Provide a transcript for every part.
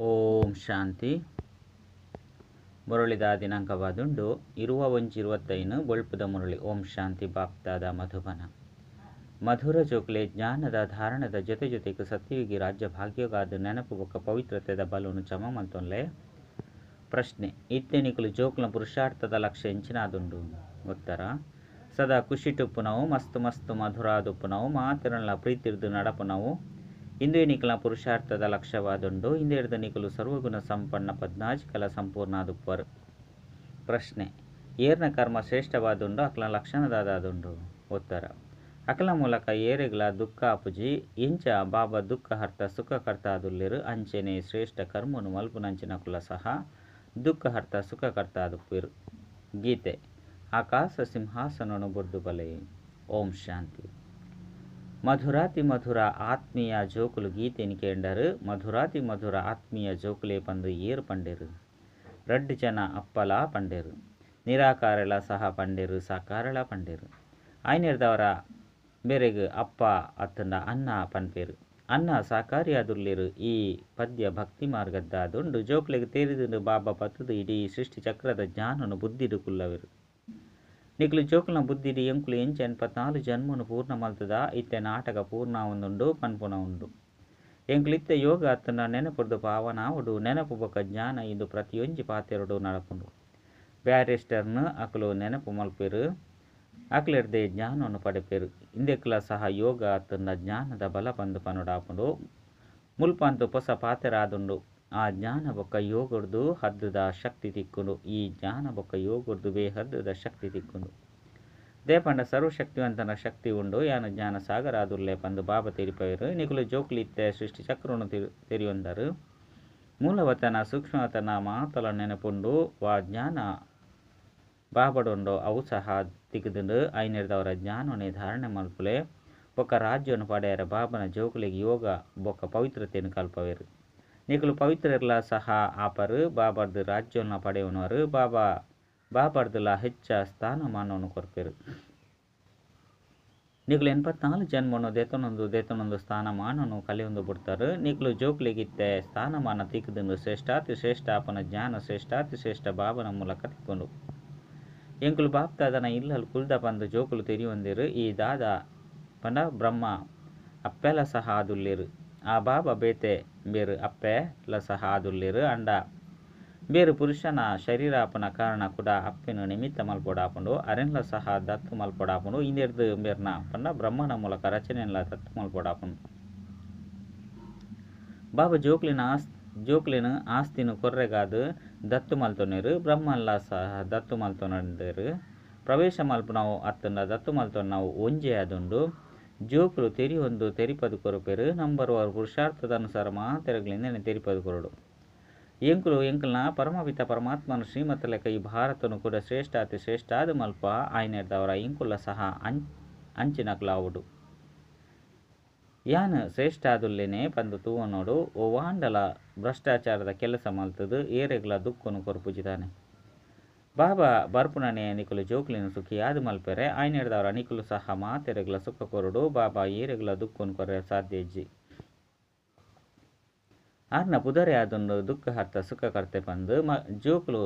ಓಂ ಶಾಂತಿ. ಮುರಳಿದ ದಿನಾಂಕವಾದುಂಡು ಇರುವ ಒಂಜಿ ಇರುವತ್ತೈನು ಬೊಳ್ಪುದ ಮುರಳಿ. ಓಂ ಶಾಂತಿ ಬಾಪ್ತಾದ ಮಧುಬನ. ಮಧುರ ಜೋಕ್ಲೆ ಜ್ಞಾನದ ಧಾರಣದ ಜೊತೆ ಜೊತೆಗೆ ಸತ್ಯಯುಗಿ ರಾಜ್ಯ ಭಾಗ್ಯಗಾದ ನೆನಪು ಬೊಕ್ಕ ಪವಿತ್ರತೆದ ಬಲೂನು ಚಮ ಮಲ್ತೊನ್ಲೆ ಪ್ರಶ್ನೆ ಇತ್ತೆನಿಕಲು ಜೋಕ್ಲ ಪುರುಷಾರ್ಥದ ಲಕ್ಷ್ಯ ಎಂಚಿನಾದುಂಡು? ಉತ್ತರ, ಸದಾ ಖುಷಿ ಮಸ್ತು ಮಸ್ತ್ ಮಸ್ತ್ ಮಧುರಾದುಪ್ಪುನವು ಮಾತಿರಲ್ಲ ಪ್ರೀತಿರ್ದು ನಡಪುನವು ಇಂದು ಎನಿಕಲ ಪುರುಷಾರ್ಥದ ಲಕ್ಷ್ಯವಾದುಂಡು ಇಂದೇರ್ದ ನಿಖಲು ಸರ್ವಗುಣ ಸಂಪನ್ನ ಪದ್ನಾಜಿಕಲ ಸಂಪೂರ್ಣಾದುಪ್ಪರು ಪ್ರಶ್ನೆ, ಏರ್ನ ಕರ್ಮ ಶ್ರೇಷ್ಠವಾದುಂಡು ಅಕಲ ಲಕ್ಷಣದಾದುಂಡು ಉತ್ತರ ಅಕಲ ಮೂಲಕ ಏರೆಗಳ ದುಃಖ ಅಪುಜಿ, ಇಂಚ ಬಾಬಾ ದುಃಖ ಹರ್ತ ಸುಖ ಕರ್ತ ಆದುಲ್ಲಿರು ಅಂಚೆನೆ ಶ್ರೇಷ್ಠ ಕರ್ಮನು ಮಲ್ಪುನಂಚಿನ ಕುಲ ಸಹ, ದುಃಖ ಹರ್ತ ಸುಖ ಕರ್ತ ಗೀತೆ, ಆಕಾಶ ಸಿಂಹಾಸನನು ಬುರ್ದು ಬಲೆ. ಓಂ ಶಾಂತಿ. ಮಧುರಾತಿ ಮಧುರ ಆತ್ಮೀಯ ಜೋಕುಲು ಗೀತೆನ್ ಕೇಂಡರು, ಮಧುರಾತಿ ಮಧುರ ಆತ್ಮೀಯ ಜೋಕುಲೆ ಪಂದು ಏರು ಪಂಡೆರು. ರಡ್ಡು ಜನ ಅಪ್ಪಲ ಪಂಡೆರು, ನಿರಾಕಾರಳ ಸಹ ಪಂಡೆರು, ಸಾಕಾರಳ ಪಂಡೆರು. ಆಯ್ನೆರ್ದವರ ಬೇರೆಗ್ ಅಪ್ಪ ಅತ್ತಂದ ಅನ್ನ ಪನ್ಪೇರು. ಅನ್ನ ಸಾಕಾರಿಯಾದುರ್ಲಿರು ಈ ಪದ್ಯ ಭಕ್ತಿ ಮಾರ್ಗದ್ದಾದುಂಡು ಜೋಕ್ಲೆಗೆ ತೇರಿದುಂಡು ಬಾಬಾ ಪತ್ತದು ಇಡೀ ಸೃಷ್ಟಿ ಚಕ್ರದ ಜ್ಞಾನನು ಬುದ್ಧಿಡು ಕುಲ್ಲವೆರು. ಜೋಕ್ಲ ಬುದ್ಧಿಡಿ ಎಂಕುಲು ಎಂಚ ಎನ್ಪತ್ನಾಲು ಜನ್ಮನು ಪೂರ್ಣ ಮಲ್ತದ ಇತ್ತೆ ನಾಟಕ ಪೂರ್ಣ ಒಂದುಂಡು ಪನ್ಪುನ ಉಂಡು ಎಂಕ್ಲು ಇತ್ತೆ ಯೋಗ ಅತ್ತನ ನೆನಪುರ್ದು ಪಾವನಾವುಡು ನೆನಪು ಬೊಕ ಜ್ಞಾನ ಇಂದು ಪ್ರತಿಯೊಂಜಿ ಪಾತೆರಡು ನಡಪುಂಡು. ಬ್ಯಾರಿಸ್ಟರ್ನ ಅಕಲು ನೆನಪು ಮಲ್ಪೆರು, ಅಕ್ಲೆರ್ದೆ ಜ್ಞಾನವನ್ನು ಪಡೆಪೆರು. ಇಂದೆಕ್ಲ ಸಹ ಯೋಗ ಅತ್ತನ ಜ್ಞಾನದ ಬಲ ಬಂದು ಪನುಡಾಪುಂಡು. ಮುಲ್ಪಂತು ಹೊಸ ಪಾತೆರಾದುಂಡು. ಆ ಜ್ಞಾನ ಬೊಕ್ಕ ಯೋಗುರ್ದು ಹದ್ದದ ಶಕ್ತಿ ತಿಕ್ಕುಂಡು ಈ ಜ್ಞಾನ ಬೊಕ್ಕ ಯೋಗುರ್ದು ಬೇ ಹದ್ದದ ಶಕ್ತಿ ತಿಕ್ಕುಂಡು ದೇಪಂಡ ಸರ್ವಶಕ್ತಿವಂತನ ಶಕ್ತಿ ಉಂಡು. ಯಾನ ಜ್ಞಾನ ಸಾಗರ ಆದುರ್ಲೆ ಪಂದು ಬಾಬ ತೆರಿಪವರು. ನಿಕುಲು ಜೋಕ್ಲಿತ್ತೆ ಸೃಷ್ಟಿ ಚಕ್ರನು ತೆರಿಯೊಂದರು. ಮೂಲವತನ ಸೂಕ್ಷ್ಮತನ ಮಾತಲ ನೆನಪುಂಡು. ವಾ ಜ್ಞಾನ ಬಾಬಡೊಂಡು ಅವು ಸಹ ತಿಕ್ಕಿದುಂಡು ಐನಿರ್ದವರ ಜ್ಞಾನವನ್ನು ಧಾರಣೆ ಮಲ್ಪುಲೆ. ಬೊಕ್ಕ ರಾಜ್ಯವನ್ನು ಪಡೆಯರ ಬಾಬನ ಜೋಕುಲಿಗೆ ಯೋಗ ಬೊಕ್ಕ ಪವಿತ್ರತೆಯನ್ನು ಕಲ್ಪವೆರು. ನಿಕಲು ಪವಿತ್ರರ್ಲ ಸಹ ಆಪರು. ಬಾಬರ್ದು ರಾಜ್ಯವನ್ನು ಪಡೆಯುವವರು ಬಾಬಾ, ಬಾಬರ್ದುಲ ಹೆಚ್ಚ ಸ್ಥಾನಮಾನವನ್ನು ಕೊರ್ಪೆರು. ನಿಕಲು ಎನ್ಪತ್ನಾಲ್ಕು ಜನ್ಮನು ದೇತನೊಂದು ದೇತನೊಂದು ಸ್ಥಾನಮಾನನು ಕಲಿಯೊಂದು ಬಿಡ್ತಾರೆ ನಿಕಲು ಜೋಕ್ಲಿಗಿತ್ತೆ ಸ್ಥಾನಮಾನ ತಿಕ್ಕದಂದು ಶ್ರೇಷ್ಠಾತಿ ಶ್ರೇಷ್ಠ ಅಪನ ಜ್ಞಾನ ಶ್ರೇಷ್ಠಾತಿ ಶ್ರೇಷ್ಠ ಬಾಬನ ಮೂಲಕ ತಿಕ್ಕೊಂಡು ಎಂಕುಲು ಬಾಪ್ತಾದನ ಇಲ್ಲಲ್ಲಿ ಕುಲ್ದ ಪಂದು ಜೋಕುಲು ತಿರಿಯೊಂದಿರು. ಈ ದಾದ ಪಂಡ ಬ್ರಹ್ಮ ಅಪ್ಪೆಲ ಸಹ ಆದುಲ್ಲಿರು. ಆ ಬಾಬಾ ಬೇತೆ ಬೇರು ಅಪ್ಪೆ ಲ ಸಹ ಆದುಲ್ಲಿರು ಅಂಡ. ಬೇರು ಪುರುಷನ ಶರೀರಾಪನ ಕಾರಣ ಕೂಡ ಅಪ್ಪಿನ ನಿಮಿತ್ತ ಮಲ್ಪೊಡಾಪುಂಡು ಅರೆನ್ಲ ಸಹ ದತ್ತು ಮಲ್ಪೊಡಾಪುಂಡು ಇಂದೆರ್ದು ಬೇರ್ನ ಪಂಡ ಬ್ರಹ್ಮನ ಮೂಲಕ ರಚನೆಲ್ಲ ದತ್ತು ಮಲ್ಪೊಡಾಪುಂಡು. ಬಾಬಾ ಜೋಕ್ಲಿನ ಆಸ್, ಜೋಕ್ಲಿನ ಆಸ್ತಿನು ಕೊರ್ರೆಗಾದು ದತ್ತು ಮಲ್ತೊನೆರು ಬ್ರಹ್ಮಲ್ಲ ಸಹ ದತ್ತು ಮಲ್ತೊನಂದೇರು. ಪ್ರವೇಶ ಮಲ್ಪುನವು ಅತ್ತನ್ನ ದತ್ತು ಮಲ್ತೊನ್ನವು ಒಂಜೆ ಅದುಂಡು ಜೋಕುಲು ತೆರಿಯೊಂದು ತೆರಿಪದು ಕೊರಪೆರು ನಂಬರ್ ವಾರು ಪುರುಷಾರ್ಥದ ಅನುಸಾರ ಮಾತೆರಗಳಿಂದ ತೆರಿಪದು ಕೊರಡು ಎಂಕುಲು ಎಂಕಲ್ನ ಪರಮಪಿತ ಪರಮಾತ್ಮನ ಶ್ರೀಮತ ಲೆಕ್ಕ ಈ ಭಾರತನು ಕೂಡ ಶ್ರೇಷ್ಠ ಅತಿ ಶ್ರೇಷ್ಠ ಆದ ಮಲ್ಪ ಆಯ್ನೆರ್ದವರ ಇಂಕುಲ ಸಹ ಅಂಚ್, ಅಂಚಿನಕ್ಲಾವುಡು. ಯಾನ್ ಶ್ರೇಷ್ಠ ಆದುಲ್ಲೇನೆ ಪಂದು ತೂವನೋಡು, ಓ ವಾಂಡಲ ಭ್ರಷ್ಟಾಚಾರದ ಕೆಲಸ ಮಲ್ತದು, ಏರೆಗ್ಲ ದುಃಖನು ಕೊರ್ಪುಜಿದಾನೆ ಬಾಬಾ ನಿಕುಲು ಜೋಕ್ಲಿನ ಸುಖಿ ಆದು ಮಲ್ಪೆರೆ ಆಯ್ನೆಡ್ದವರ ನಿಕುಲು ಸಹ ಮಾತೆರೆಗ್ಲ ಸುಖ ಕೊರಡು, ಬಾಬಾ ಏರೆಗ್ಲ ದುಃಖನು ಕೊರೆ ಸಾಧ್ಯ ಇಜ್ಜಿ. ಆರ್ನ ಪುದರೆ ಆದುಂಡು ದುಃಖ ಹರ್ತ ಸುಖ ಕರ್ತೆ ಬಂದು, ಮ, ಜೋಕುಲು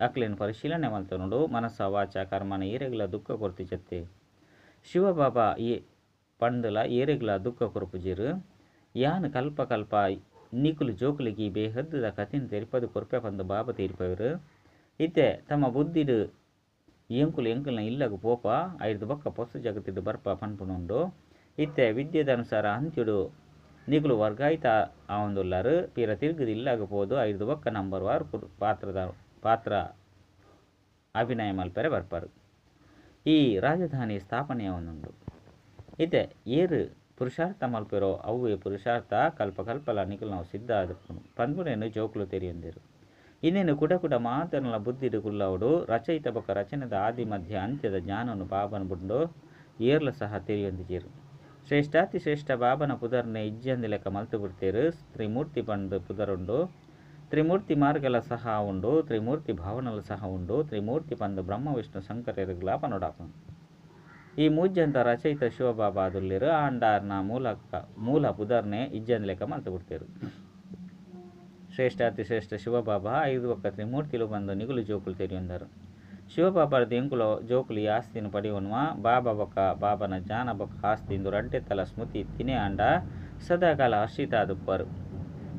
ಅಕ್ಲಿನ ಪರಿಶೀಲನೆ ಮಲ್ತನುಡು ಮನಸ್ಸ, ವಾಚ, ಕರ್ಮನ ಏರೆಗ್ಲ ದುಃಖ ಕೊರ್ತಿ ಜತ್ತೆ ಶಿವ ಬಾಬಾ ಈ ಪಂಡಲ ಏರೆಗ್ಲ ದುಃಖ ಕೊರ್ಪುಜಿರು ಯಾನ್ ಕಲ್ಪ ಕಲ್ಪ ನಿಕುಲು ಜೋಕುಲಿಗೆ ಬೇಹದ್ದದ ಕಥೆನ ತೆರಿಪದು ಕೊರ್ಪೆ ಪಂದು ಬಾಬಾ ತೀರ್ಪವರು. ಇತ್ತೆ, ತಮ್ಮ ಬುದ್ಧಿಡು ಎಂಕುಲು ಎಂಕುಲ್ನ ಇಲ್ಲಗು ಪೋಪ, ಐದು ಬೊಕ್ಕ ಪೊಸ ಜಗತ್ತಿದ್ದು ಬರ್ಪ ಪನ್ಪುನುಂಡು. ಇತ್ತೆ, ವಿದ್ಯೆದ ಅನುಸಾರ ಅಂತ್ಯುಡು ನಿಗಲು ವರ್ಗಾಯಿತ ಆವೊಂದುಲ್ಲಾರು, ಪೀರ ತಿರುಗಿದು ಪೋದು, ಐದು ಬೊಕ್ಕ ನಂಬರ್ ವಾರು ಪಾತ್ರದ, ಪಾತ್ರ ಅಭಿನಯ ಮಲ್ಪರೆ ಬರ್ಪರು. ಈ ರಾಜಧಾನಿ ಸ್ಥಾಪನೆಯ ಒಂದುಂಡು ಇತ್ತೆ, ಏರು ಪುರುಷಾರ್ಥ ಮಲ್ಪೆರೋ ಅವು ಪುರುಷಾರ್ಥ ಕಲ್ಪ ಕಲ್ಪಲ ನಿಗಲು ನಾವು ಸಿದ್ಧ ಆದಪ್ಪನು ಪಂದ್ಬುನೇನು ಜೋಕುಲು ತೆರಿಯೊಂದಿರು. ಇನ್ನೇನು ಮಾತನಲ ಬುದ್ಧಿಡು ಕುಲ್ಲವಡು ರಚಯಿತ ಬೊಕ್ಕ ರಚನೆದ ಆದಿ ಮಧ್ಯ ಅಂತ್ಯದ ಜ್ಞಾನವನ್ನು ಬಾಬನ ಬುಂಡು ಏರ್ಲ ಸಹ ತಿಳಿಯೊಂದಿಗೇರು ಶ್ರೇಷ್ಠಾತಿ ಶ್ರೇಷ್ಠ ಬಾಬನ ಪುದರ್ನೆ ಇಜ್ಜಂದಿ ಲೆಕ್ಕ ಮಲ್ತು ಬಿಡ್ತೇರು. ತ್ರಿಮೂರ್ತಿ ಪಂಡು ಪುದರುಂಡು. ತ್ರಿಮೂರ್ತಿ ಮಾರ್ಗಲ ಸಹ ಉಂಡು. ತ್ರಿಮೂರ್ತಿ ಭಾವನಲ ಸಹ ಉಂಡು. ತ್ರಿಮೂರ್ತಿ ಪಂದು ಬ್ರಹ್ಮ, ವಿಷ್ಣು ಶಂಕರರಿಗ್ಲ ಪನುಡಾಪನು ಈ ಮೂಜ್ಜಂತ ರಚಯಿತ ಶಿವಬಾಬಾದುಲ್ಲಿರು ಆಂಡಾರ್ನ ಮೂಲಕ ಮೂಲ ಪುದರ್ನೆ ಇಜ್ಜಂದಿ ಲೆಕ್ಕ ಮಲ್ತು ಬಿಡ್ತೇರು. శ్రేష్టాతి శ్రేష్ఠ శివబాబా ఐదు ఒక్క త్రిమూర్తిలు ಬಂದು నిగులు జోకులు తెరియుందరు ಶಿವಬಾಬಾರದ ಎಂಕುಲು ಜೋಕುಲು ಈ ಆಸ್ತಿನ ಪಡೆಯುವನ್ವ ಬಾಬಾ ಬೊಕ್ಕ ಬಾಬನ ಜಾನ ಬೊಕ್ಕ ಆಸ್ತಿಂದು ರಂಟೆ ತಲ ಸ್ಮೃತಿ ತಿನೆ ಅಂಡ ಸದಾಕಾಲ ಹರ್ಷಿತಾದುಪ್ಪರು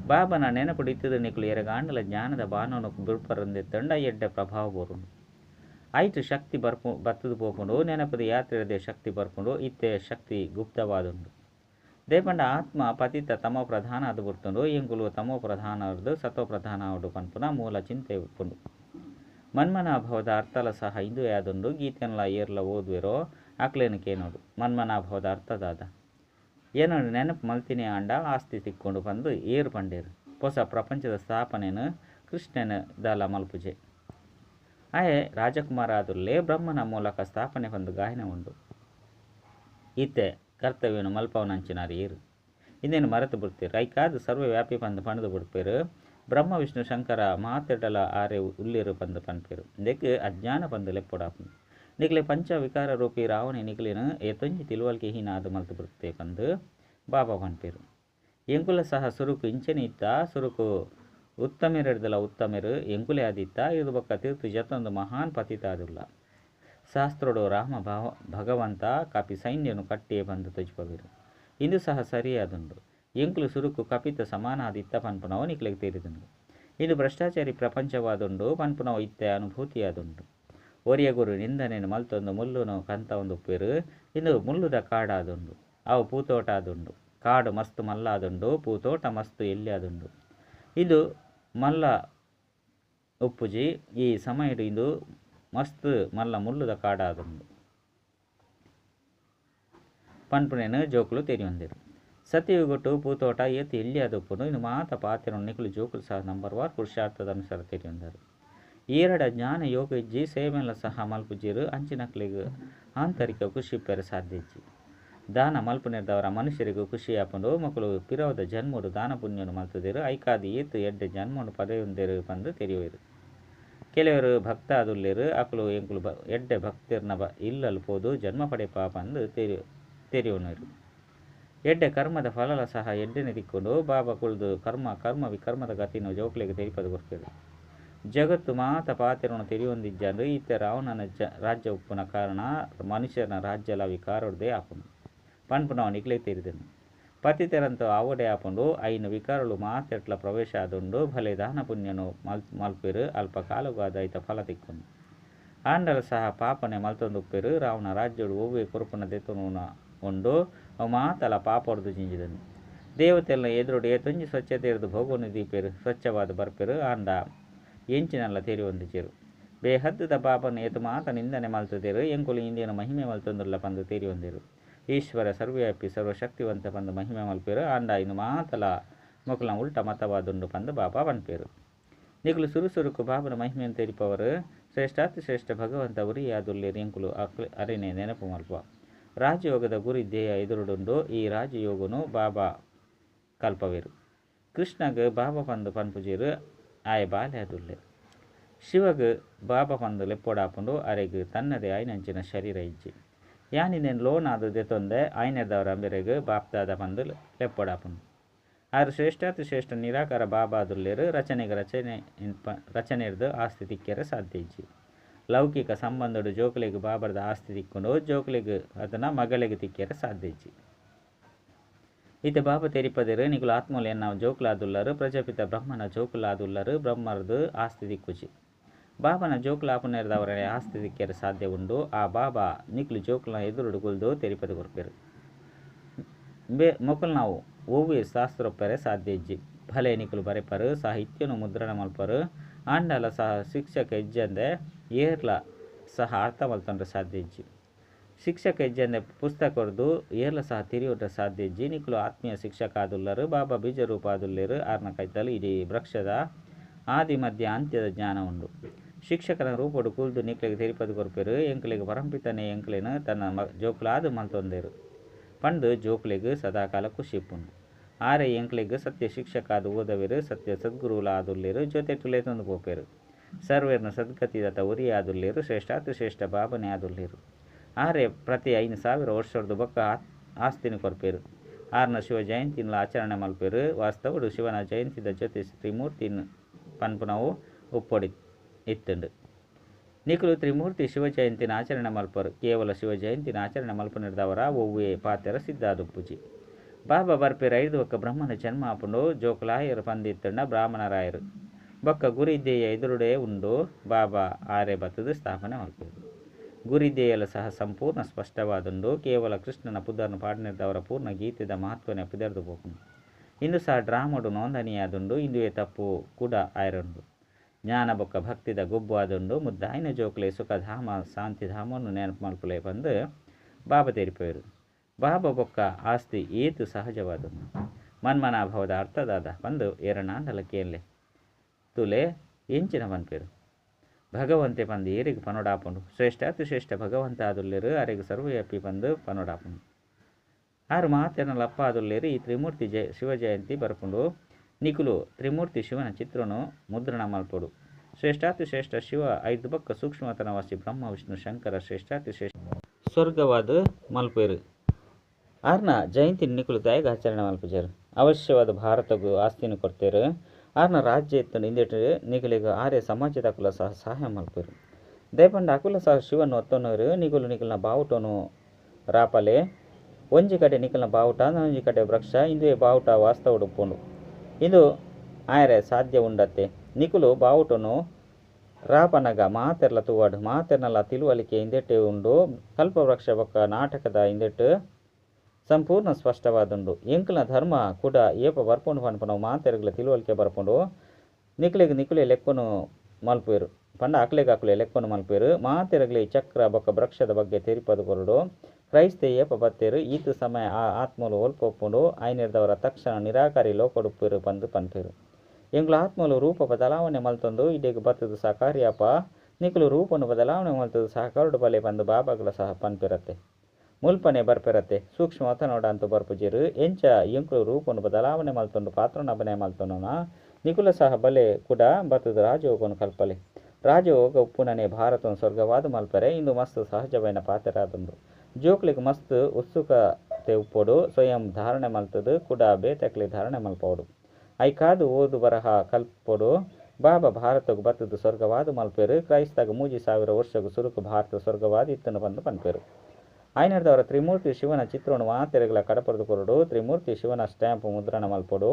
ಬಾಬನ ನೆನಪುಡು ಇತ್ತಿದ ನಿಕುಲು ಎರಗಾಂಡಲ ಜ್ಞಾನದ ಬಾನವನು ಬಿಡ್ಪರಂದೆ ತಂಡ ಎಡ್ಡೆ ಪ್ರಭಾವ ಬೋರುಂಡು ಐಟು ಶಕ್ತಿ ಬರ್ಪು ಬತ್ತದು ಪೋಪುಂಡು ನೆನಪದ ಯಾತ್ರೆಯದೆ ಶಕ್ತಿ ಬರ್ಪುಂಡು ಇತ್ತೆ ಶಕ್ತಿ ಗುಪ್ತವಾದುಂಡು ದೇಪಂಡ ಆತ್ಮ ಪತಿತ ತಮ ಪ್ರಧಾನ ಅದು ಬರ್ತುಂಡು. ಎಂಕುಲು ತಮೋ ಪ್ರಧಾನ ಅವ್ರದ್ದು ಸತೋ ಪ್ರಧಾನ ಅವ್ರದ್ದು ಪನ್ಪುನ ಮೂಲ ಚಿಂತೆ ಉಪ್ಪುಂಡು ಮನ್ಮನಾಭವದ ಅರ್ಥಲ ಸಹ ಇಂದು ಯಾದುಂಡು ಗೀತೆನ್ಲ ಏರ್ಲ ಓದುವೆರೋ ಅಕ್ಲೇನು ಮನ್ಮನ ಮನ್ಮನಾಭವದ ಅರ್ಥದಾದ. ಏನೋ ನೆನಪು ಮಲ್ತಿನಿ ಆಂಡ, ಆಸ್ತಿ ತಿಕ್ಕೊಂಡು ಬಂದು ಏರು ಪಂಡೇರು. ಹೊಸ ಪ್ರಪಂಚದ ಸ್ಥಾಪನೆಯನ್ನು ಕೃಷ್ಣನ ದಲ ಮಲ್ಪುಜೆ. ಆಯೆ ರಾಜಕುಮಾರ ಆದುಲ್ಲೇ ಬ್ರಹ್ಮನ ಮೂಲಕ ಸ್ಥಾಪನೆ ಬಂದು ಗಾಯನ ಉಂಡು. ಈತೆ ಕರ್ತವ್ಯನು ಮಲ್ಪವನಂಚಿನಾರು ಏರು ಇನ್ನೇನು ಮರೆತು ಬಿಡ್ತೀರು? ಐಕಾದು ಸರ್ವವ್ಯಾಪಿ ಬಂದು ಪಣದು ಬಿಡ್ಪೇರು. ಬ್ರಹ್ಮ, ವಿಷ್ಣು, ಶಂಕರ, ಮಾತೆಡಲ ಆರೆ ಉಲ್ಲಿರು ಪಂದು ಪನ್ಪೇರು. ಇದಕ್ಕೆ ಅಜ್ಞಾನ ಪಂದು ಲೆಪ್ಪೊಡಾಪು ನಿಗಲೆ ಪಂಚ ವಿಕಾರ ರೂಪಿ ರಾವಣ ನಿಕ್ಲಿನ ಏತೊಂಜಿ ತಿಳುವಳಿಕೆ ಹೀನಾದು ಮಲ್ತು ಬಿಡುತ್ತೆ ಪಂದು ಬಾಬಾ ಪನ್ಪೇರು. ಎಂಕುಲ ಸಹ ಸುರುಕು ಇಂಚನೆ ಇತ್ತ, ಸುರುಕು ಉತ್ತಮಿರಡ್ದಲ ಉತ್ತಮರು. ಎಂಕುಲೆ ಆದಿತ್ತ ಇದು ಬೊಕ್ಕ ತೀರ್ಥ ಜತೊಂದು ಮಹಾನ್ ಪತಿತಾದುಲ್ಲ ಶಾಸ್ತ್ರಡು ರಾಮ ಭಾವ, ಭಗವಂತ ಕಪಿ ಸೈನ್ಯನು ಕಟ್ಟಿಯೇ ಬಂದು ತಜ್ಪವಿರು ಇಂದು ಸಹ ಸರಿಯಾದುಂಡು ಎಂಕ್ಲು ಸುರುಕು ಕಪಿತ ಸಮಾನಾದಿತ್ತ ಪನ್ಪುನವ ನಿಕ್ಲೆಗೆ ತೀರಿದುಂಡು ಇಂದು ಭ್ರಷ್ಟಾಚಾರಿ ಪ್ರಪಂಚವಾದುಂಡು ಪನ್ಪುನವ ಇತ್ತೆ ಅನುಭೂತಿಯಾದುಂಡು ಒರಿಯ ಗುರು ನಿಂದನೆನು ಮಲ್ತೊಂದು ಮುಲ್ಲುನು ಕಂತ ಒಂದು ಉಪ್ಪೇರು ಇಂದು ಮುಲ್ಲುದ ಕಾಡಾದುಂಡು ಅವು ಪೂತೋಟ ಆದುಂಡು ಕಾಡು ಮಸ್ತು ಮಲ್ಲಾದುಂಡು ಪೂತೋಟ ಮಸ್ತು ಎಲ್ಲಿ ಆದುಂಡು ಇದು ಮಲ್ಲ ಉಪ್ಪುಜಿ ಈ ಸಮಯಡು ಇದು ಮಸ್ತ್ ಮಲ್ಲ ಮುಲ್ಲುದ ಕಾಡಾದುಂಡು ಪನ್ಪುನೇನು ಜೋಕುಲು ತೆರಿಯೊಂದಿರು ಸತ್ಯಯುಗೊಟ್ಟು ಪೂತೋಟ ಏತ್ ಎಲ್ಲಿ ಅದಪ್ಪುನು ಇನ್ನು ಮಾತ ಪಾತಿರು ನಿಕುಲು ಜೋಕುಲು ಸಹ ನಂಬರ್ ವಾರ್ ಪುರುಷಾರ್ಥದ ಅನುಸಾರ ತೆರಿಯೊಂದರು ಈರಡ ಜ್ಞಾನ ಯೋಗ ಇಜ್ಜಿ, ಸೇವೆಲ್ಲ ಸಹ ಮಲ್ಪುಜಿರು ಅಂಚಿನಕ್ಲಿಗೆ ಆಂತರಿಕ ಖುಷಿ ಪೆರ ಸಾಧ್ಯಜ್ಜಿ ದಾನ ಮಲ್ಪುನಿರ್ದವರ ಮನುಷ್ಯರಿಗೂ ಖುಷಿ ಆಪುಂಡು ಮಕ್ಕಳು ಪಿರವದ ಜನ್ಮರು ದಾನ ಪುಣ್ಯನು ಮಲ್ತದಿರು, ಐಕಾದಿ ಏತು ಎಡ್ಡೆ ಜನ್ಮನು ಪದೆಯೊಂದಿರು ಬಂದು ತೆರೆಯುವರು. ಕೆಲವರು ಭಕ್ತ ಅದುಲ್ಲೇರು ಅಕಲು ಎಂಕುಲು ಬ ಎಡ್ಡೆ ಭಕ್ತಿರ್ನ ಬ, ಇಲ್ಲಲು ಪೋದು, ಜನ್ಮ ಪಡೆ ಪಾಪ ಅಂದು ತೆರಿ, ತೆರೆಯುವನರು. ಎಡ್ಡೆ ಕರ್ಮದ ಫಲಲ ಸಹ ಎಡ್ಡೆನೆ ತಿಕ್ಕೊಂಡು ಬಾಬಾ ಕುಳಿದು ಕರ್ಮ ಕರ್ಮ ವಿಕರ್ಮದ ಗತಿನ ಜೋಕ್ಲಿಗೆ ತೆರಿಪದ ಕೊಡ್ತೇವೆ. ಜಗತ್ತು ಮಾತ ಪಾತ್ರವನ್ನು ತೆರೆಯೊಂದಿಜ್ಜಂಡು ಈತ ರಾವಣನ ಜ, ರಾಜ್ಯ ಉಪ್ಪುನ ಕಾರಣ ಮನುಷ್ಯನ ರಾಜ್ಯಲ ವಿಕಾರೊಡ್ದೇ ಆಪುನು ಪನ್ಪುನವ ನಿಕ್ಲೆ ತೆರಿದನು. ಆಪುಂಡು ಐನು ವಿಕಾರಲು ಮಾತೆಟ್ಲ ಪ್ರವೇಶ ಆದುಂಡು ಭಲೆ ದಾನ ಪುಣ್ಯನು ಮಲ್ ಮಲ್ಪೆರು ಅಲ್ಪ ಕಾಲಗಾದ ಐತ ಫಲ ತಿಕ್ಕುನು. ಆಂಡಲ ಸಹ ಪಾಪನೆ ಮಲ್ತೊಂದುಪ್ಪೆರು ರಾವಣ ರಾಜ್ಯಡು ಒವ್ವೆ ಕುರುಪುನ ದೆತ್ತುನ ಉಂಡು ಮಾತಲ ಪಾಪೊಡ್ದು ಜಿಂಜಿದನು. ದೇವತೆಲ್ಲ ಎದುರುಡು ಏತೊಂಜಿ ಸ್ವಚ್ಛತೆ ಇರದು ಭೋಗವನ್ನು ದೀಪೆರು, ಸ್ವಚ್ಛವಾದ ಬರ್ಪೆರು ಆಂಡ ಎಂಚಿನಲ್ಲ ತೆರಿ ಒಂದಿಚೆರು ಬೇಹದ್ದದ ಪಾಪನ ಏತು ಮಾತ ನಿಂದನೆ ಮಲ್ತದೇರು, ಎಂಕುಲು ಇಂದಿನ ಮಹಿಮೆ ಮಲ್ತೊಂದುಲ್ಲ ಪಂದು ತೇರಿ ಈಶ್ವರ ಸರ್ವವ್ಯಾಪಿ ಸರ್ವಶಕ್ತಿವಂತ ಪಂದು ಮಹಿಮೆ ಮಲ್ಪೇರು. ಆಂಡ ಇನ್ನು ಮಾತಲ, ಮೊಕಲ ಉಲ್ಟ ಮತವಾದುಂಡು ಪಂದು ಬಾಬಾ ಪನ್ಪೇರು ನಿಗುಲು ಸುರುಸುರುಕು ಬಾಬನ ಮಹಿಮೆಯನ್ನು ತೆರಿಪವರು. ಶ್ರೇಷ್ಠಾತಿ ಶ್ರೇಷ್ಠ ಭಗವಂತ ಉರಿಯಾದುಲ್ಲಿ ರಿಂಕುಲು ಅಕ್ಲೆ ಅರಿನೆ ನೆನಪು ಮಲ್ಪ ರಾಜಯೋಗದ ಗುರಿ ಧ್ಯೇಯ ಎದುರುಡುಂಡು ಈ ರಾಜಯೋಗನು ಬಾಬಾ ಕಲ್ಪವೇರು. ಕೃಷ್ಣಗ ಬಾಬಾ ಪಂದು ಪನ್ಪುಜೀರು, ಆಯ ಬಾಲೆ ಅದುಲ್ಲೆ. ಶಿವಗ ಬಾಬಾ ಪಂದು ಲೆಪ್ಪೊಡಾಪುಂಡು, ಅರೆಗ್ ತನ್ನದೇ ಐನಂಚಿನ ಶರೀರ ಇಜ್ಜಿ. ಯಾನಿನೇನು ಲೋನ್ ಆದು ತೊಂದೆ ಆಯ್ನೆದವರ ಅಂಬೆರೆಗ್ ಬಾಪ್ದಾದ ಪಂದು ಲೆಪ್ಪೊಡಾಪುಂಡು ಆದ್ರೆ ಶ್ರೇಷ್ಠಾತಿ ಶ್ರೇಷ್ಠ ನಿರಾಕಾರ ಬಾಬಾ ಅದುಲ್ಲೇರು ರಚನೆಗೆ ರಚನೆ ರಚನೆ ಇರ್ದು ಆಸ್ತಿ ತಿಕ್ಕರೆ ಸಾಧ್ಯ ಇಜ್ಜಿ ಲೌಕಿಕ ಸಂಬಂಧಡು ಜೋಕುಲಿಗೆ ಬಾಬರದ ಆಸ್ತಿ ತಿಕ್ಕೊಂಡು ಜೋಕುಲಿಗೆ ಅದನ್ನು ಮಗಳಿಗೆ ತಿಕ್ಕೆರೆ ಸಾಧ್ಯ ಇಜ್ಜಿ ಇತ್ತೆ ಬಾಬಾ ತೆರಿಪದಿರು ನಿಗುಲು ಆತ್ಮೂಲ ಎನ್ನ ಜೋಕುಲಾದುಲ್ಲರು ಪ್ರಜಾಪಿತ ಬ್ರಹ್ಮನ ಜೋಕುಲಾದುಲ್ಲರು ಬ್ರಹ್ಮರದು ಆಸ್ತಿ ದಿಕ್ಕುಜಿ ಬಾಬನ ಆಸ್ತಿ ದಿಕ್ಕೆರೆ ಸಾಧ್ಯ ಉಂಡು. ಆ ಬಾಬಾ ನಿಕ್ಲು ಜೋಕುಲ ಎದುರುಡು ಗುಲ್ದು ತೆರಿಪದ ಕೊರ್ಪೆರು. ಬೇ ಮೊಕಲ್ ನಾವು ಓವಿ ಶಾಸ್ತ್ರೊಪ್ಪರೆ ಸಾಧ್ಯ ಇಜ್ಜಿ. ಭಲೆ ನಿಕುಲು ಬರೆಪರು, ಸಾಹಿತ್ಯನು ಮುದ್ರಣ ಮಲ್ಪರು. ಆಂಡಲ ಸಹ ಶಿಕ್ಷಕ ಇಜ್ಜಂದೆ ಏರ್ಲ ಸಹ ಅರ್ಥ ಮಲ್ತೊಂಡ್ರೆ ಸಾಧ್ಯ ಇಜ್ಜಿ. ಶಿಕ್ಷಕ ಇಜ್ಜಂದೆ ಪುಸ್ತಕ ಹೊರದು ಏರ್ಲ ಸಹ ತಿರಿಯೋಟ್ರೆ ಸಾಧ್ಯ ಇಜ್ಜಿ. ನಿಕ್ಲು ಆತ್ಮೀಯ ಶಿಕ್ಷಕ ಆದುಲ್ಲರು ಬಾಬಾ ಬೀಜ ರೂಪ ಆದುಲ್ಲೇರು ಆರ್ನ ಕೈತಲು ಇಡೀ ವೃಕ್ಷದ ಆದಿ ಮಧ್ಯ ಅಂತ್ಯದ ಜ್ಞಾನ ಉಂಡು. ಶಿಕ್ಷಕನ ರೂಪಡು ಕುಲ್ದು ನಿಕ್ಲೆಗೆ ತೆರಿಪದು ಕೊರ್ಪೆರು. ಎಂಕ್ಲೆಗೆ ಪರಂಪಿತನೆ ಎಂಕ್ಲೆನ ತನ್ನ ಮ, ಜೋಕುಲಾದು ಮಲ್ತೊಂದೇರು ಪಂಡು ಜೋಕುಲಿಗೆ ಸದಾಕಾಲ ಖುಷಿಪ್ಪುಂಡು ಆರೆ ಎಂಕ್ಲೆಗೆ ಸತ್ಯ ಶಿಕ್ಷಕ ಆದು ಓದವೆರು, ಸತ್ಯ ಸದ್ಗುರುಲ ಜೊತೆ ಜೊತೆಟುಲೆ ತಂದು ಪೋಪೇರು ಸರ್ವೇರ್ನ ಸದ್ಗತಿದತ ಉರಿ ಆದುಲ್ಲೇರು ಶ್ರೇಷ್ಠಾತಿ ಶ್ರೇಷ್ಠ ಭಾವನೆ ಆದುಲ್ಲೇರು. ಆರೆ ಪ್ರತಿ ಐದು ಸಾವಿರ ವರ್ಷದ್ದು ಬೊಕ್ಕ ಆಸ್ತಿನ ಕೊರ್ಪೇರು. ಆರ್ನ ಶಿವ ಜಯಂತಿನ ಆಚರಣೆ ಮಲ್ಪೆರು. ವಾಸ್ತವಡು ಶಿವನ ಜಯಂತಿದ ಜೊತೆ ತ್ರಿಮೂರ್ತಿನ ಪನ್ಪುನವು ಉಪ್ಪೊಡಿ ನಿಖಲು ತ್ರಿಮೂರ್ತಿ ಶಿವ ಜಯಂತಿನ ಆಚರಣೆ ಮಲ್ಪರು. ಕೇವಲ ಶಿವ ಜಯಂತಿನ ಆಚರಣೆ ಮಲ್ಪನಿರ್ದವರ ಒವ್ವೇ ಪಾತೆರ ಸಿದ್ಧಾದುಪ್ಪುಜಿ. ಬಾಬಾ ಬರ್ಪೆರ ಐದು ಒಕ್ಕ ಬ್ರಹ್ಮನ ಜನ್ಮ ಆಪುಂಡು ಜೋಕುಲಾಯರು ಪಂದಿತ್ತಂಡ ಬ್ರಾಹ್ಮಣರಾಯರು ಬೊಕ್ಕ ಗುರಿದ್ದೇಯ ಎದುರುಡೆ ಉಂಡು, ಬಾಬಾ ಆರೆ ಬತ್ತದ ಸ್ಥಾಪನೆ ಮಲ್ಪರು ಗುರಿದ್ದೇಯಲು ಸಹ ಸಂಪೂರ್ಣ ಸ್ಪಷ್ಟವಾದುಂಡು, ಕೇವಲ ಕೃಷ್ಣನ ಪುದರ್ನ ಪಾಡಿನಿರ್ದವರ ಪೂರ್ಣ ಗೀತೆದ ಮಹತ್ವನೆ ಪುದರ್ದು ಹೋಗುಂಡು ಇಂದು ಸಹ ಡ್ರಾಮಡು ನೋಂದಣಿಯಾದುಂಡು, ಇಂದುವೆ ತಪ್ಪು ಕೂಡ ಆಯ್ರಂಡು ಜ್ಞಾನ ಬೊಕ್ಕ ಭಕ್ತಿದ ಗುಬ್ಬು ಆದುಂಡು ಮುದ್ದಾಯಿನ ಜೋಕ್ಲೆ ಸುಖಧಾಮ, ಶಾಂತಿಧಾಮವನ್ನು ನೆನಪು ಮಾಡ್ಕೊಳ್ಳೆ ಬಂದು ಬಾಬ ತೆರಿಪೋಯರು. ಬಾಬ ಬೊಕ್ಕ ಆಸ್ತಿ ಏತು ಸಹಜವಾದುಂಡು ಮನ್ಮನಾಭವದ ಅರ್ಥದಾದ ಬಂದು ಎರಡಾಂಡಲಕ್ಕೇನ್ಲೆ ತುಲೆ, ಎಂಚಿನ ಬನ್ಪೇರು ಭಗವಂತೆ ಬಂದು ಏರಿಗೆ ಪನೋಡಾಪುಂಡು. ಶ್ರೇಷ್ಠಾತಿ ಶ್ರೇಷ್ಠ ಭಗವಂತ ಆದುಲ್ಲೇರು, ಅರೆಗೆ ಸರ್ವವ್ಯಾಪಿ ಬಂದು ಪನೋಡಾಪುಂಡು. ಆರು ಮಾತೇನ ಲಪ್ಪ ಈ ತ್ರಿಮೂರ್ತಿ ಜಯ, ಶಿವ ಜಯಂತಿ ಬರ್ಪುಂಡು. ನಿಖುಲು ತ್ರಿಮೂರ್ತಿ ಶಿವನ ಚಿತ್ರನು ಮುದ್ರಣ ಮಲ್ಪಡು ಶ್ರೇಷ್ಠಾತಿ ಶ್ರೇಷ್ಠ ಶಿವ, ಐದು ಬಕ್ಕ ಸೂಕ್ಷ್ಮತನವಾಸಿ ಬ್ರಹ್ಮ, ವಿಷ್ಣು, ಶಂಕರ, ಶ್ರೇಷ್ಠಾತಿ ಶ್ರೇಷ್ಠ ಸ್ವರ್ಗವಾದ ಮಲ್ಪೇರು. ಆರ್ನ ಜಯಂತಿ ನಿಖುಲು ತಾಯಿಗೆ ಆಚರಣೆ ಮಲ್ಪಜರು ಅವಶ್ಯವಾದ ಭಾರತಗೂ ಆಸ್ತಿನ ಕೊಡ್ತೇರು. ಆರ್ನ ರಾಜ್ಯ ಇತ್ತು ಇಂದಿಟ್ಟು ನಿಖಲಿಗೆ ಆರ್ಯ ಸಮಾಜದ ಕುಲ ಸಹ ಸಹಾಯ ಮಲ್ಪೇರು. ದಯಪಂಡ ಅಕುಲ ಸಹ ಶಿವನು ಒತ್ತನವರು ನಿಖಲು ನಿಖಲ್ನ ಬಾವುಟನು ರಾಪಲೆ. ಒಂಜಿ ಕಡೆ ನಿಖಲ್ನ ಬಾವುಟ ಒಂಜಿ ಕಡೆ ವೃಕ್ಷ, ಇಂದುವೆ ಬಾವುಟ ವಾಸ್ತವ ಉಡುಪುಂಡು ಇದು ಆಯರೆ ಸಾಧ್ಯ ಉಂಡತ್ತೆ. ನಿಕುಲು ಬಾವುಟನು ರಾಪನಗ ಮಾತೆರ್ಲ ತೂವಾಡು ಮಾತೆರ್ನಲ ತಿಳುವಳಿಕೆ ಹಿಂದೆಟ್ಟು ಉಂಡು ಕಲ್ಪವೃಕ್ಷ ಬೊಕ್ಕ ನಾಟಕದ ಹಿಂದೆಟ್ಟು ಸಂಪೂರ್ಣ ಸ್ಪಷ್ಟವಾದುಂಡು. ಎಂಕಲ್ನ ಧರ್ಮ ಕೂಡ ಏಪ ಬರ್ಪುಂಡು ಪನ್ಪನವು ಮಾತೆರ್ಗಲ ತಿಳುವಳಿಕೆ ಬರ್ಪುಂಡು. ನಿಕ್ಲೆಗ್ ನಿಕುಲೆ ಲೆಕ್ಕನು ಮಲ್ಪೇರು ಪಂಡ ಅಕ್ಲೆಗ್ ಅಕ್ಲೆ ಲೆಕ್ಕನು ಮಲ್ಪೇರು ಮಾತೆರಗ್ಲಿ ಚಕ್ರ, ಬೊಕ್ಕ ವೃಕ್ಷದ ಬಗ್ಗೆ ತೆರಿಪದು ಕೊರಡು. ಕ್ರೈಸ್ತೆ ಏಪ ಬತ್ತೇರು ಈತು ಸಮಯ ಆ ಆತ್ಮಲು ಒಲ್ಪೊಪ್ಪುಂಡು, ಐನಿರ್ದವರ ತಕ್ಷಣ ನಿರಾಕಾರಿ ಲೋಕಡುಪ್ಪಿರು ಬಂದು ಪನ್ಪೇರು. ಎಂಗ್ಲು ಆತ್ಮಲು ರೂಪ ಬದಲಾವಣೆ ಮಲ್ತೊಂದು, ಇಡೆಗ್ ಬತ್ತದು ಸಹ ಕಾರ್ಯಪ್ಪ ನಿಕ್ಲು ರೂಪನು ಬದಲಾವಣೆ ಮಲ್ತದು ಸಹ ಬಲೆ ಬಂದು ಬಾಬಾಗಳ ಸಹ ಪನ್ಪಿರತ್ತೆ. ಮುಲ್ಪನೆ ಬರ್ಪಿರತ್ತೆ, ಸೂಕ್ಷ್ಮ ಒತ್ತನೋಡ ಅಂತ ಬರ್ಪುಜಿರು, ಎಂಚ ಎಂಕ್ಲು ರೂಪನು ಬದಲಾವಣೆ ಮಲ್ತೊಂಡು ಪಾತ್ರನ ಅಭಿನಯ ಮಲ್ತೊಂಡುನ ನಿಕುಲ ಸಹ ಬಲೆ ಕೂಡ ಬತ್ತದು ರಾಜಯೋಗನು ಕಲ್ಪಲೆ. ರಾಜಯೋಗ ಉಪ್ಪುನನೆ ಭಾರತವನ್ನು ಸ್ವರ್ಗವಾದ ಮಲ್ಪರೆ, ಇಂದು ಮಸ್ತು ಸಹಜವೈನ ಪಾತ್ರರಾದಂದು ಜೋಕ್ಲಿಗೆ ಮಸ್ತ್ ಉತ್ಸುಕತೆ ಉಪ್ಪೊಡು ಸ್ವಯಂ ಧಾರಣೆ ಮಲ್ತದು ಕುಡ ಬೇತಕ್ಲಿ ಧಾರಣೆ ಮಲ್ಪೋಡು. ಐಕಾದು ಓದು ಬರಹ ಕಲ್ಪೋಡು, ಬಾಬಾ ಭಾರತಕ್ಕೆ ಬತ್ತದು ಸ್ವರ್ಗವಾದ ಮಲ್ಪೇರು, ಕ್ರೈಸ್ತಾಗ ಮೂಜಿ ಸಾವಿರ ವರ್ಷಗೂ ಸುರುಕು ಭಾರತ ಸ್ವರ್ಗವಾದ ಇತ್ತನ ಬಂದು ಪನ್ಪೇರು ಆಯ್ನರ್ದವರ ತ್ರಿಮೂರ್ತಿ ಶಿವನ ಚಿತ್ರವನ್ನು ಮಾತೆರೆಗಳ ಕಡಪರದು ಕೊರಡು, ತ್ರಿಮೂರ್ತಿ ಶಿವನ ಸ್ಟ್ಯಾಂಪ್ ಮುದ್ರಣ ಮಲ್ಪೋಡು.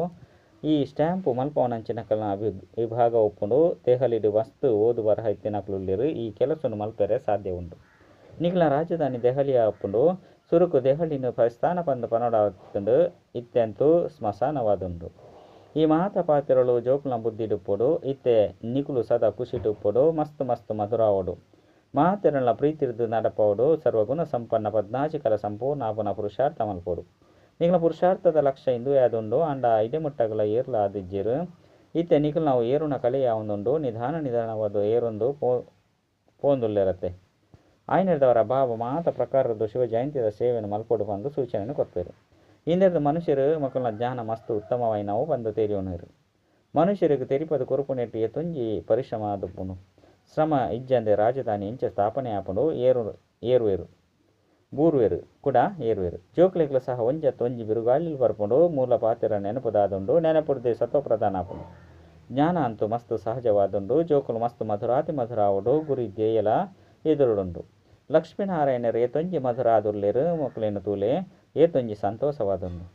ಈ ಸ್ಟ್ಯಾಂಪು ಮಲ್ಪವನಂಚಿನಕಲ್ನ ಅಭಿ ವಿಭಾಗ ಒಪ್ಪುಂಡು, ತೆಹಲಿಡು ವಸ್ತು ಓದು ಬರಹ ಇತ್ತಿನಕಲುಲ್ಲಿರು ಈ ಕೆಲಸವನ್ನು ಮಲ್ಪೇರೆ ಸಾಧ್ಯ ಉಂಟು. ನಿಖಲ ರಾಜಧಾನಿ ದೆಹಲಿಯ ಆಪುಂಡು ಸುರುಕು ದೆಹಲಿನ ಪ್ರಸ್ಥಾನ ಪಂದ ಪನೋಡಾತುಂಡು ಇತ್ತೆಂತೂ ಸ್ಮಶಾನವಾದುಂಡು ಈ ಮಹಾತ ಪಾತ್ರಗಳು ಜೋಕುಲ ಬುದ್ಧಿಡುಪ್ಪುಡು ಇತ್ತೆ ನಿಕುಲು ಸದಾ ಖುಷಿಟುಪ್ಪೊಡು ಮಸ್ತ್ ಮಸ್ತ್ ಮಧುರಾವಡು. ಮಹಾತೆರಳ ಪ್ರೀತಿರಿದು ನಡಪವಡು ಸರ್ವಗುಣ ಸಂಪನ್ನ ಪದ್ನಾಚಿಕಲ ಸಂಪೂರ್ಣ ಆಪುನ ಪುರುಷಾರ್ಥ ಮಲ್ಪೋಡು. ನಿಖಲ ಪುರುಷಾರ್ಥದ ಲಕ್ಷ್ಯ ಇಂದು ಯಾದುಂಡು ಅಂಡ ಇಡೆಮುಟ್ಟಗಳ ಏರ್ಲ ಆದಿಜ್ಜಿರು. ಇತ್ತೆ ನಿಖಲ್ ನಾವು ಏರುನ ಕಲೆ ಯಾವೊಂದುಂಡು ನಿಧಾನ ನಿಧಾನವಾದ ಏರೊಂದು ಪೋ, ಪೋಂದುಲ್ಲಿರತ್ತೆ. ಆಯ್ನಿರ್ದವರ ಭಾವ ಮಾತ ಪ್ರಕಾರದ ಶಿವ ಜಯಂತಿದ ಸೇವೆಯನ್ನು ಮಲ್ಪೊಡು ಬಂದು ಸೂಚನೆಯನ್ನು ಕೊಡ್ತಾರೆ ಇಂದಿರದ ಮನುಷ್ಯರು ಮಕ್ಕಳ ಜ್ಞಾನ ಮಸ್ತ್ ಉತ್ತಮವಾಯಿನವು ಬಂದು ತೆರಿಯೋನರು ಮನುಷ್ಯರಿಗೆ ತೆರಿಪದ ಕೊರುಪು ನೆಟ್ಟಿಗೆ ತುಂಜಿ ಪರಿಶ್ರಮ ಆದುಪ್ಪುನು ಶ್ರಮ ಇಜ್ಜಂದೆ ರಾಜಧಾನಿ ಇಂಚ ಸ್ಥಾಪನೆ ಆಪುಂಡು ಏರು ಏರುವೇರು ಬೂರುವೇರು ಕೂಡ ಏರುವೇರು ಜೋಕ್ಲಿಗ್ಲು ಸಹ ಒಂಜ ತೊಂಜಿ ಬಿರುಗಾಳಿಲಿ ಬರ್ಪುಂಡು ಮೂಲ ಪಾತ್ರ ನೆನಪುದಾದುಂಡು ನೆನಪುಡ್ದೆ ಸತ್ವಪ್ರಧಾನ ಆಪುಂಡು ಜ್ಞಾನ ಅಂತೂ ಮಸ್ತ್ ಸಹಜವಾದುಂಡು, ಜೋಕುಲು ಮಸ್ತ್ ಮಧುರಾತಿ ಮಧುರಾವುಡು, ಗುರಿ ಧ್ಯೇಯಲ ಎದುರುಡುಂಡು ಲಕ್ಷ್ಮೀನಾರಾಯಣರು ಏತೊಂಜಿ ಮಧುರಾದುರ್ಲೇರು, ಮಕ್ಕಳೇನು ತೂಲೆ ಏತೊಂಜಿ ಸಂತೋಷವಾದುಂಡು.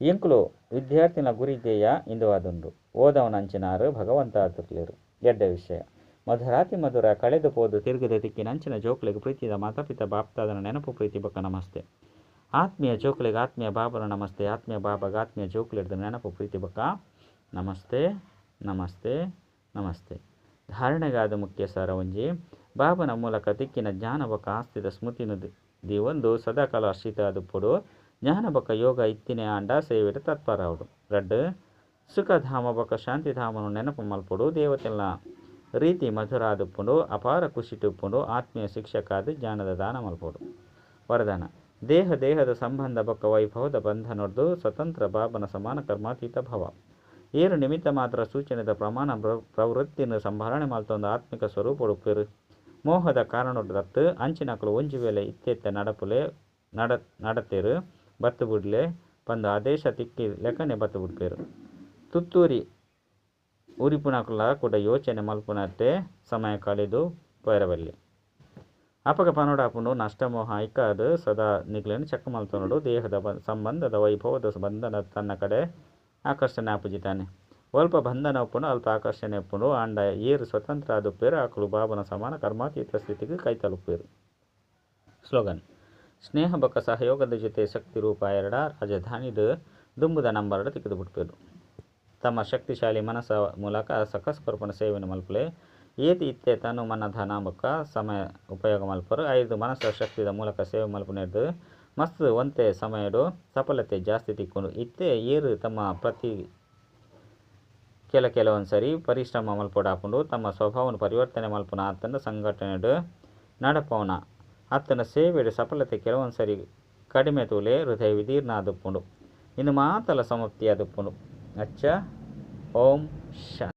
ಇಂಕ್ಲು ವಿದ್ಯಾರ್ಥಿನ ಗುರಿ ಧ್ಯೇಯ ಇಂದುವಾದುಂಡು. ಓದವನಂಚಿನಾರು ಭಗವಂತ ಆದುರ್ಲೇರು ಎಡ್ಡ ವಿಷಯ. ಮಧುರಾತಿ ಮಧುರ ಕಳೆದು ಹೋದು ತಿರುಗದ ದಿಕ್ಕಿನಂಚಿನ ಜೋಕ್ಲಿಗೆ ಪ್ರೀತಿದ ಮಾತಾಪಿತ ಬಾಪ್ತಾದನ ನೆನಪು ಪ್ರೀತಿ ಬಕ್ಕ ನಮಸ್ತೆ. ಆತ್ಮೀಯ ಜೋಕ್ಲಿಗೆ ಆತ್ಮೀಯ ಬಾಬರ ನಮಸ್ತೆ. ಆತ್ಮೀಯ ಬಾಬಾಗ ಆತ್ಮೀಯ ಜೋಕ್ಲಿಡ್ದ ನೆನಪು ಪ್ರೀತಿ ಬಕ್ಕ ನಮಸ್ತೆ ನಮಸ್ತೆ ನಮಸ್ತೆ. ಧಾರಣೆಗಾದ ಮುಖ್ಯ ಸಾರ ಒಂಜಿ ಬಾಬನ ಮೂಲಕ ದಿಕ್ಕಿನ ಜ್ಞಾನಬಕ ಆಸ್ತಿದ ಸ್ಮೃತಿನ ದಿ ಒಂದು ಸದಾಕಾಲ ಅರ್ಷಿತ ಅದು ಪುಡು. ಜ್ಞಾನಬಕ ಯೋಗ ಇತ್ತಿನ ಆಂಡ ಅವರು ತತ್ಪರವುಡು ರಡ್ ಸುಖಧಾಮ ಬಕ ಶಾಂತಿಧಾಮನು ನೆನಪು ಮಲ್ಪುಡು. ದೇವತೆಲ್ಲ ರೀತಿ ಮಧುರ ಆದುಪ್ಪುಂಡು ಅಪಾರ ಖುಷಿ ಆತ್ಮೀಯ ಶಿಕ್ಷಕಾದ ಜ್ಞಾನದ ದಾನ ಮಲ್ಪುಡು. ವರದಾನ. ದೇಹ ದೇಹದ ಸಂಬಂಧ ಬಕ ವೈಭವದ ಬಂಧ ನೋಡ್ದು ಸ್ವತಂತ್ರ ಬಾಬನ ಸಮಾನ ಕರ್ಮಾತೀತ ಭವ. ಏರು ನಿಮಿತ್ತ ಮಾತ್ರ ಸೂಚನೆದ ಪ್ರಮಾಣ ಪ್ರ- ಪ್ರವೃತ್ತಿನ ಸಂಭರಣೆ ಮಲ್ತೊಂದು ಆತ್ಮಿಕ ಸ್ವರೂಪ ಉಡುಪಿರು ಮೋಹದ ಕಾರಣದತ್ತು ಅಂಚಿನಕುಲು ಒಂಜಿ ವೇಳೆ ಇತ್ತೆತ್ತ ನಡಪುಲೆ ನಡ, ನಡತೇರು ಬತ್ತು ಬಿಡ್ಲೆ ಪಂದ್ ಆದೇಶ ತಿಕ್ಕಿ ಲೆಕ್ಕನೆ ಬತ್ತು ಬಿಡ್ಪೇರು. ತುತ್ತೂರಿ ಉರಿಪುನಕುಲ ಕೂಡ ಯೋಚನೆ ಮಲ್ಪುನತ್ತೆ ಸಮಯ ಕಳೆದು ಪೋಯರಬಲ್ಲಿ ಅಪಗ ಪನೋಡಾಪುಂಡು ನಷ್ಟಮೋಹ ಐಕಾದು ಸದಾ ನಿಗ್ಲೆನು ಚಕ್ಕ ಮಲ್ತನೋಡು ದೇಹದ ಸಂಬಂಧದ ವೈಭವದ ಬಂಧನ ತನ್ನ ಕಡೆ ಆಕರ್ಷಣೆ ಆಪುಜಿತಾನೆ. ಅಲ್ಪ ಬಂಧನ ಉಪ್ಪುಂಡು ಅಲ್ಪ ಆಕರ್ಷಣೆ ಉಪ್ಪುಂಡು ಅಂಡ ಏರು ಸ್ವತಂತ್ರ ಆದುಪ್ಪೇರು ಆಕಳು ಬಾಬನ ಸಮಾನ ಕರ್ಮಾತೀತ ಸ್ಥಿತಿಗೆ ಕೈ ತಲುಪೇರು ಸ್ಲೋಗನ್. ಸ್ನೇಹ ಬಕ ಸಹಯೋಗದ ಜೊತೆ ಶಕ್ತಿ ರೂಪ ಎರಡ, ರಾಜಧಾನಿದ ದುಂಬುದ ನಂಬರ್ಡ ತಿಕ್ಕಿದು ಬಿಟ್ಪೇರು ತಮ್ಮ ಶಕ್ತಿಶಾಲಿ ಮನಸ್ಸ ಮೂಲಕ ಸಕಸ್ ಸೇವನೆ ಮಲ್ಪಲೆ. ಏತಿ ಇತ್ತೆ ತನು ಮನ ಧನ ಬೊಕ್ಕ ಸಮಯ ಉಪಯೋಗ ಮಲ್ಪರು. ಐದು ಮನಸ್ಸ ಶಕ್ತಿದ ಮೂಲಕ ಸೇವೆ ಮಲ್ಪನೆದು ಮಸ್ತ್ ಒಂತೆ ಸಮಯಡು ಸಫಲತೆ ಜಾಸ್ತಿ ತಿಕ್ಕೊಂಡು ಇತ್ತೆ ಏರು ತಮ್ಮ ಪ್ರತಿ ಕೆಲ ಕೆಲವೊಂದು ಸರಿ ಪರಿಶ್ರಮ ಮಲ್ಪೊಡಾಪುಂಡು ತಮ್ಮ ಸ್ವಭಾವವನ್ನು ಪರಿವರ್ತನೆ ಮಲ್ಪುನ ಆತನ ಸಂಘಟನೆಡು ನಡಪವನ ಆತನ ಸೇವೆಡು ಸಫಲತೆ ಕೆಲವೊಂದು ಸರಿ ಕಡಿಮೆ ತೂಲೆ ಹೃದಯ ವಿದೀರ್ಣ ಆದುಪ್ಪುಂಡು ಇನ್ನು ಮಾತಲ ಸಮಾಪ್ತಿ ಆದುಪ್ಪುಂಡು ಅಚ್ಚ. ಓಂ ಶಾ.